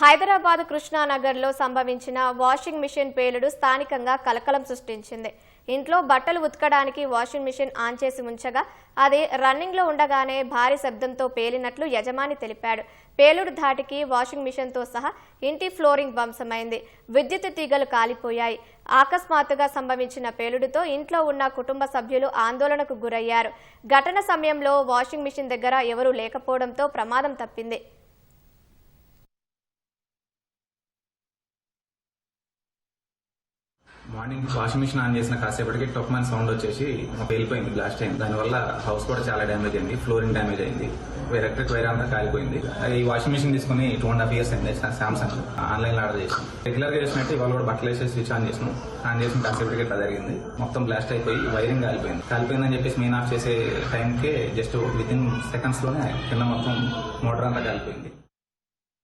హైదరాబాద్ కృష్ణానగర్లో సంభవించిన washing machine పేలుడు స్థానికంగా కలకలం సృష్టించింది. ఇంట్లో బట్టలు ఉతకడానికి వాషింగ్ మిషన్ ఆన్ చేసి ఉంచగా అది రన్నింగ్లో ఉండగానే భారీ శబ్దంతో పేలినట్లు యజమాని తెలిపాడు. పేలుడు ధాటికి వాషింగ్ మిషన్తో సహా ఇంటి ఫ్లోరింగ్ ధ్వంసమైంది. విద్యుత్ తీగలు కాలిపోయాయి. అకస్మాత్తుగా సంభవించిన పేలుడుతో ఇంట్లో ఉన్న కుటుంబ సభ్యులు ఆందోళనకు గురయ్యారు. ఘటన సమయంలో వాషింగ్ మిషన్ దగ్గర ఎవరూ లేకపోవడంతో ప్రమాదం తప్పింది. మార్నింగ్ వాషింగ్ మిషన్ ఆన్ చేసిన కాసేపటికి టొక్మాన్ సౌండ్ వచ్చేసి వెళ్ళిపోయింది బ్లాస్ట్ అయింది. దానివల్ల హౌస్ కూడా చాలా డ్యామేజ్ అయింది ఫ్లోరింగ్ డ్యామేజ్ అయింది. ఎలక్ట్రిక్ వైర్ అంతా కాలిపోయింది. అది ఈ వాషింగ్ మిషన్ తీసుకుని టూ అండ్ హాఫ్ ఇయర్స్ అయింది సామ్సంగ్ ఆన్లైన్లో. ఆర్డర్ చేసాం రెగ్యులర్గా చేసినట్టు ఇవాళ కూడా బట్టలు వేసి స్విచ్ ఆన్ చేసినాం. ఆన్ చేసిన కాసేపటికి ఇట్లా జరిగింది. మొత్తం బ్లాస్ట్ అయిపోయి వైరింగ్ కాలిపోయింది. కాలిపోయిందని చెప్పేసి మెయిన్ ఆఫ్ చేసే టైంకే జస్ట్ విత్ ఇన్ సెకండ్స్లోనే కింద మొత్తం మోటార్ అంతా కాలిపోయింది.